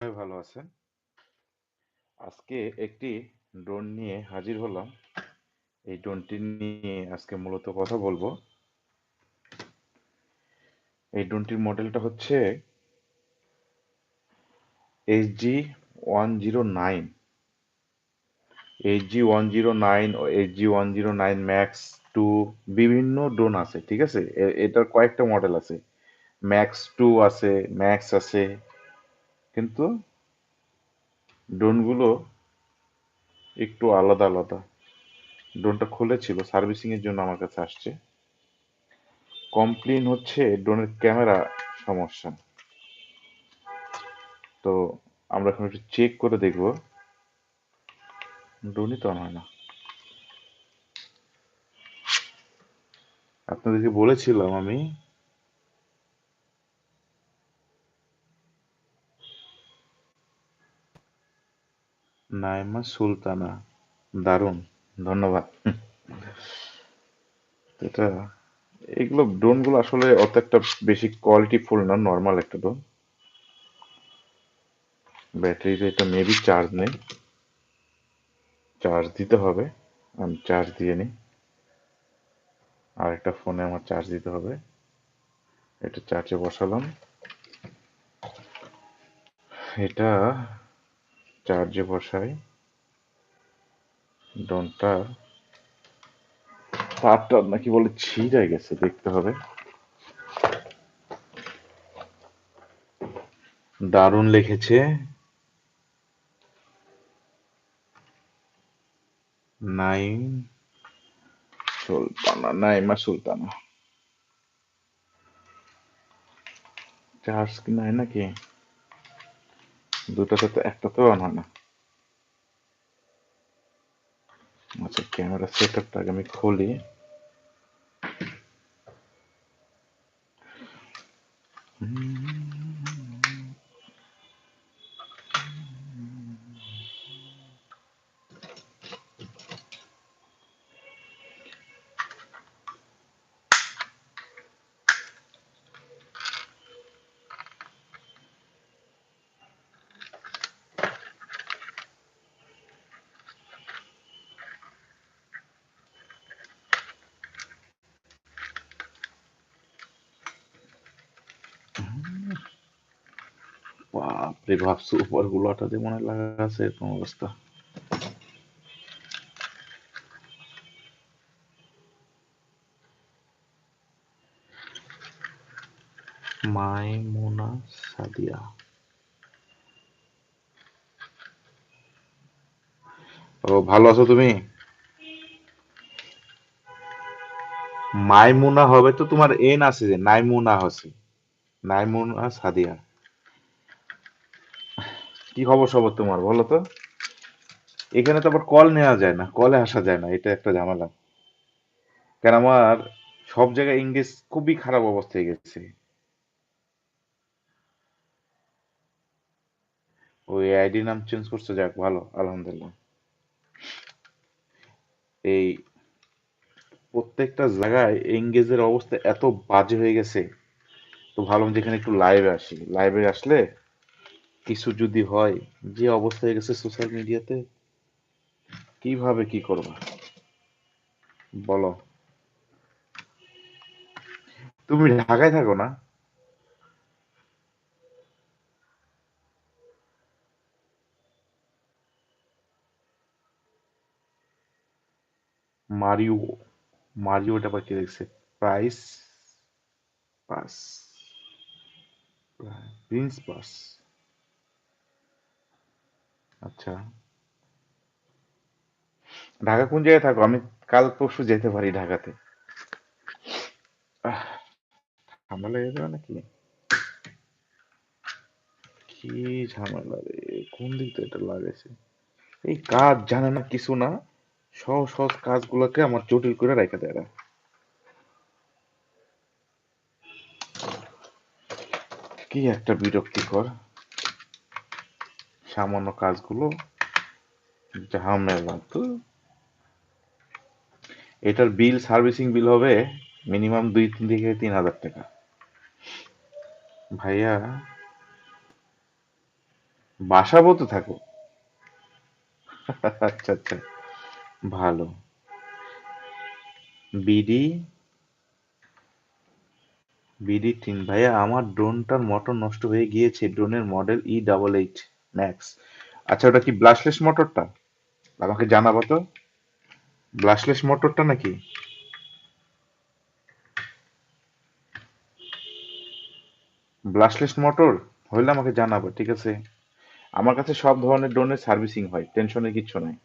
সবাই ভালো আছেন। আজকে একটি ড্রোন নিয়ে হাজির হলাম। এই ড্রোনটি নিয়ে আজকে মূলত কথা বলব। এই ড্রোনটির মডেলটা হচ্ছে H G one zero nine H G one zero nine H G one zero nine max two বিভিন্ন ড্রোন আছে, ঠিক আছে? এটার কয়েকটা মডেল আছে। ম্যাক্স টু আছে ম্যাক্স আছে কিন্তু ড্রোনগুলো একটু আলাদা আলাদা। ড্রোনটা খুলেছিল সার্ভিসিং এর জন্য আমার কাছে আসছে। কমপ্লেন হচ্ছে ড্রোনের ক্যামেরা সমস্যা। তো আমরা এখন একটু চেক করে দেখব। ড্রোনই তো হয় না। আপনাদেরকে বলেছিলাম আমি নাইমা সুলতানা। দারুণ, ধন্যবাদ। এটা, এগুলো ড্রোনগুলো আসলে অত একটা বেশি কোয়ালিটি ফুল না নর্মাল একটা ড্রোন। ব্যাটারিতে এটা মেবি চার্জ নেই। চার্জ দিতে হবে, আমি চার্জ দিয়ে নিই। আর একটা ফোনে আমার চার্জ দিতে হবে। এটা চার্জে বসালাম। এটা চার্জে বসাই। ড্রোনটা তারটা নাকি বলে ছিঁড়ে গেছে, দেখতে হবে। দারুণ লিখেছে। নাইম সুলতানা, নাইমা সুলতানা। চার্জ কি নাই নাকি? দুটাতে তো একটাতেও অন হয় না। আচ্ছা ক্যামেরা সেট আপটা আগে আমি খুলি। বাপরে বাপ সুপার গুলোটাতে মনে হয় লাগা আছে, এরকম অবস্থা। মাইমুনা সাদিয়া। ও, ভালো আছো তুমি? মাইমুনা হবে তো তোমার এন আছে যে, নাইমুনা হচ্ছে নাইমুনা সাদিয়া। কি খবর সবর তোমার, বলো তো? এখানে তো আবার কল নেওয়া যায় না কলে আসা যায় না, এটা একটা ঝামেলা। কেন আমার সব জায়গায় ইংলিশ খুবই খারাপ অবস্থায় গেছে। ওই আইডি নাম চেঞ্জ করছে, যাক, ভালো, আলহামদুলিল্লাহ। এই প্রত্যেকটা জায়গায় এঙ্গেজের অবস্থা এত বাজে হয়ে গেছে। তো ভাবলাম যেখানে একটু লাইভে আসি। লাইভে আসলে কিছু যদি হয়, যে অবস্থা হয়ে গেছে সোশ্যাল মিডিয়াতে কীভাবে কি করবা? বলো। তুমি ঢাকায় থাকো না? মারিও মারিওটা আবার কি দেখছে? প্রাইস পাস প্রিন্স পাস আচ্ছা। ঢাকা কোন জায়গায় থাকো? আমি কাল পরশু যেতে পারি ঢাকাতে। ঠান্ডা লেগে যাবে নাকি? কি ঝামেলা রে? কোন দিক থেকে এটা লাগাইছে? এই কাজ জানে না কিছু না, সহজ সহজ কাজগুলোকে আমার জটিল করে রেখে দেয়। কি একটা বিরক্তিকর। সামান্য কাজগুলো ঝামেলা তো এটার বিল, সার্ভিসিং বিল হবে মিনিমাম দুই তিন থেকে তিন হাজার টাকা। ভাইয়া, বাসা বলতে থাকো। আচ্ছা আচ্ছা ভালো। বিডি বিডি তিন। ভাইয়া, আমার ড্রোনটার মোটর নষ্ট হয়ে গিয়েছে। ড্রোনের model E double eight max আচ্ছা ওটা কি ব্লাশলেস মোটরটা? আমাকে জানাব তো। ব্লাশলেস মোটরটা নাকি? Brushless motor? হইলে আমাকে জানাব, ঠিক আছে? আমার কাছে সব ধরনের ড্রোনের সার্ভিসিং হয়, টেনশনের কিচ্ছু নাই।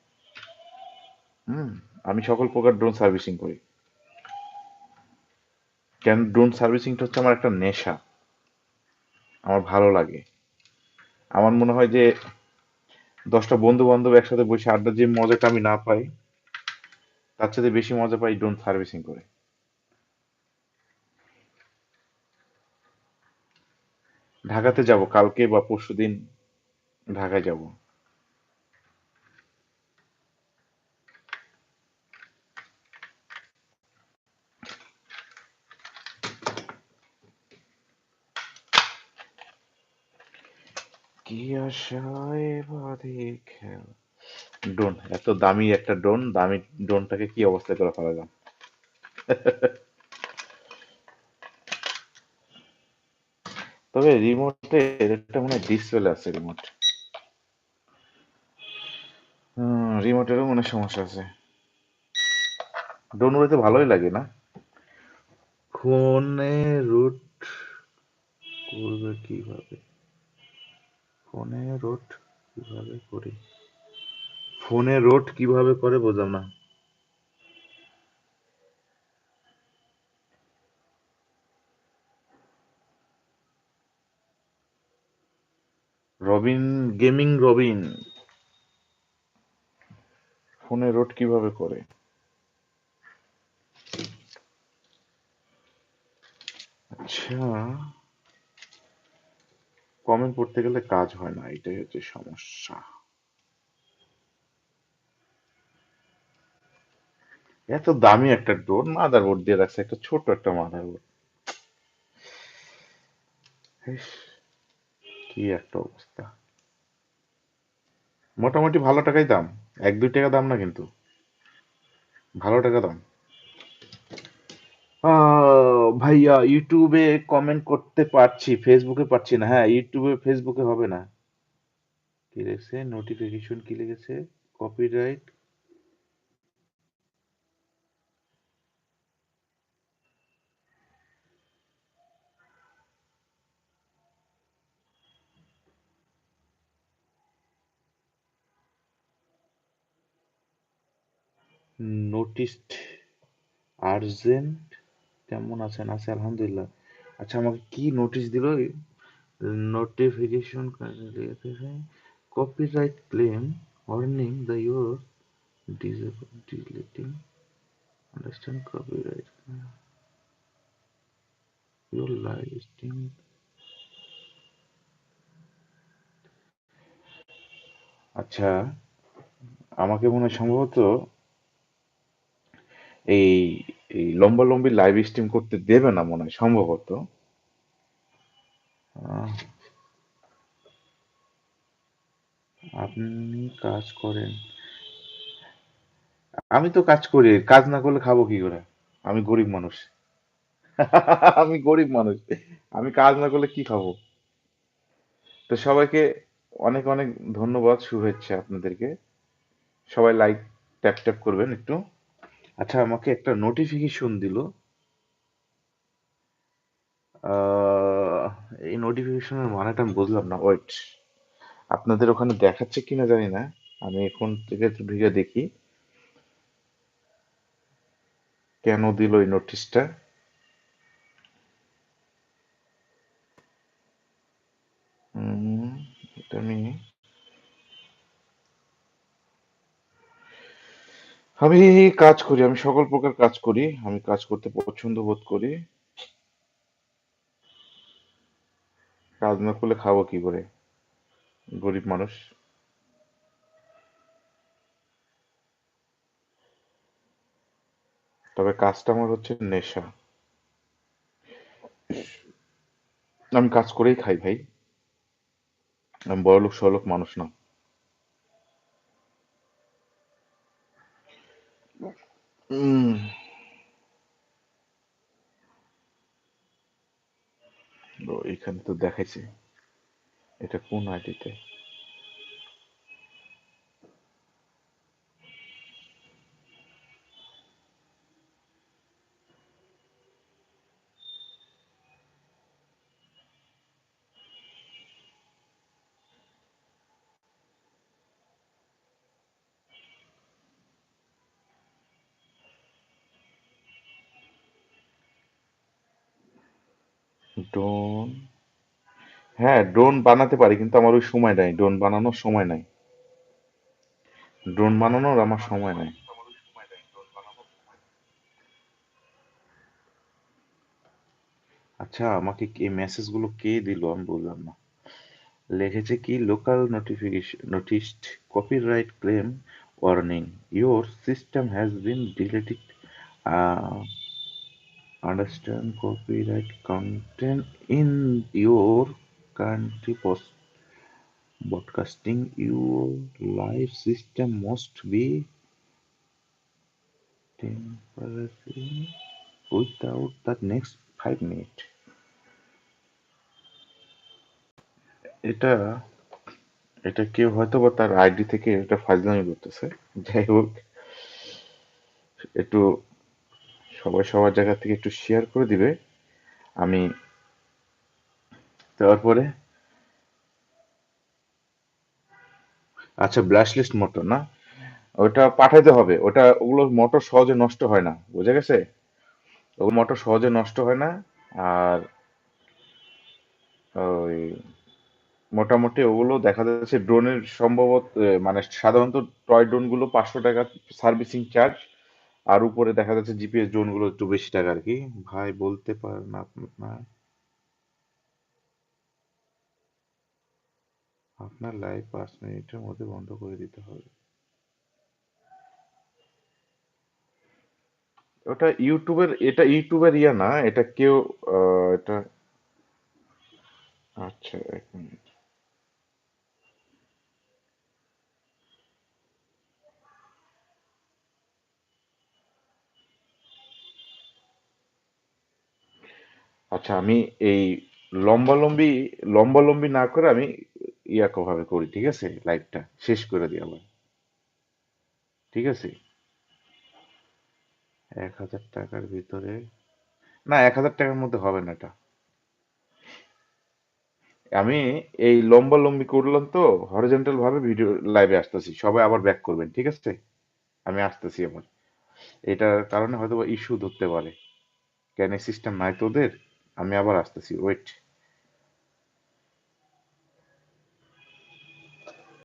হুম, আমি সকল প্রকার ড্রোন সার্ভিসিং করি। কেন ড্রোন সার্ভিসিংটা হচ্ছে আমার একটা নেশা। আমার ভালো লাগে। আমার মনে হয় যে দশটা বন্ধু বান্ধব একসাথে বসে আড্ডা যে মজাটা আমি না পাই, তার সাথে বেশি মজা পাই ড্রোন সার্ভিসিং করে। ঢাকাতে যাব, কালকে বা পরশু দিন ঢাকায় যাব। কি আশায় বাঁধে খেল। ড্রোন, এত দামি একটা ড্রোন, দামি ড্রোনটাকে কি অবস্থা করে ফেলালাম তবে রিমোটে একটা মনে হয় ডিসপ্লে আছে রিমোট। রিমোটেরও মনে সমস্যা আছে। ড্রোন উড়াতে ভালোই লাগে, না? ফোনে রুট করবে কীভাবে? ফোনে রুট কীভাবে করি? ফোনে রোট কীভাবে করে বোঝাম না। Robin, gaming Robin. ফোনে রোট কীভাবে করে? আচ্ছা। কমেন্ট পড়তে গেলে কাজ হয় না, এটাই হচ্ছে সমস্যা। এত দামি একটা ডোর মাদারবোর্ড দিয়ে রাখছে, একটা ছোট একটা মাদারবোর্ড কি একটা অবস্থা। মোটামুটি ভালো টাকাই দাম, এক দুই টাকা দাম না কিন্তু। ভালো টাকা দাম। আহ, ভাইয়া ইউটিউবে কমেন্ট করতে পারছি ফেসবুকে পারছি না। হ্যাঁ ইউটিউবে ফেসবুকে হবে না। কি লিখছে? নোটিফিকেশন কি লিখেছে? কপিরাইট নোটিসড আর্জেন্ট কেমন আছেন? আছে, আলহামদুলিল্লাহ। আচ্ছা আমাকে কি নোটিশ দিল? Notification copyright claim warning the your deleting understand copyright your listing আচ্ছা আমাকে মনে সম্ভবত এই এই লম্বা লম্বি লাইভ স্ট্রিম করতে দেবে না মনে হয়, সম্ভবত। আপনি কাজ করেন। আমি তো কাজ করি, কাজ না করলে খাব কি করে? আমি গরিব মানুষ। আমি গরিব মানুষ। আমি কাজ না করলে কি খাব? তো সবাইকে অনেক অনেক ধন্যবাদ, শুভেচ্ছা আপনাদেরকে। সবাই লাইক ট্যাপ ট্যাপ করবেন একটু। আচ্ছা আমাকে একটা নোটিফিকেশন দিল। এই নোটিফিকেশনের মানেটা আমি বুঝলাম না। ওয়েট আপনাদের ওখানে দেখাচ্ছে কিনা জানি না। আমি এখন থেকে ভিডিও দেখি। কেন দিল এই নোটিশটা এটা আমি আমি কাজ করি, আমি সকল প্রকার কাজ করি, আমি কাজ করতে পছন্দ বোধ করি। কাজ না করলে খাব কি করে? গরিব মানুষ। তবে কাজটা আমার হচ্ছে নেশা। আমি কাজ করেই খাই ভাই। আমি বড়লোক সড়লোক মানুষ না। তো এখানে তো দেখাইছে। এটা কোন আইডিতে? ড্রোন হ্যাঁ ড্রোন বানাতে পারি, কিন্তু আমার ওই সময় নাই। ড্রোন বানানোর সময় নাই। ড্রোন বানানোর আমার সময় নাই। আচ্ছা আমাকে এই মেসেজগুলো কে দিল? আমি বললাম না। লিখেছে কি local notification noticed copyright claim warning your system has been deleted understand copyright content in your country post broadcasting your live system must be temporary without the next five minutes এটা এটা কেউ হয়তো বা তার আইডি থেকে এটা ফাজলামি করতেছে যাই হোক একটু সবাই সবার জায়গা থেকে একটু শেয়ার করে দিবে। আমি তারপরে আচ্ছা ব্লাশলিস্ট মোটর না? ওটা পাঠাইতে হবে। ওটা ওগুলো মোটর সহজে নষ্ট হয় না, বুঝে গেছে? ওগুলো মোটর সহজে নষ্ট হয় না, আর ওই মোটামুটি ওগুলো দেখা যাচ্ছে ড্রোনের সম্ভবত মানে সাধারণত টয় ড্রোনগুলো পাঁচশো টাকা সার্ভিসিং চার্জ আর উপরে দেখা যাচ্ছে জিপিএস ড্রোনগুলো একটু বেশি টাকা আর কি। ভাই, বলতে পারেন আপনার আপনার লাইভ পাঁচ মিনিটের মধ্যে বন্ধ করে দিতে হবে। ওটা ইউটিউবের, এটা ইউটিউবের ইয়া না, এটা কেউ এটা আচ্ছা এক মিনিট আচ্ছা আমি এই লম্বালম্বি লম্বালম্বি না করে আমি ইয়াকো ভাবে করি, ঠিক আছে? লাইভটা শেষ করে দিই আবার। ঠিক আছে? এক হাজার টাকার ভিতরে, না, এক হাজার টাকার মধ্যে হবে না এটা। আমি এই লম্বা লম্বি করলাম তো হরিজেন্টাল ভাবে ভিডিও লাইভে আসতেছি, সবাই আবার ব্যাক করবেন, ঠিক আছে? আমি আসতেছি আবার। এটার কারণে হয়তো ইস্যু ধরতে পারে। কেন সিস্টেম নাই তোদের? আমি আবার আসতেছি ওয়েট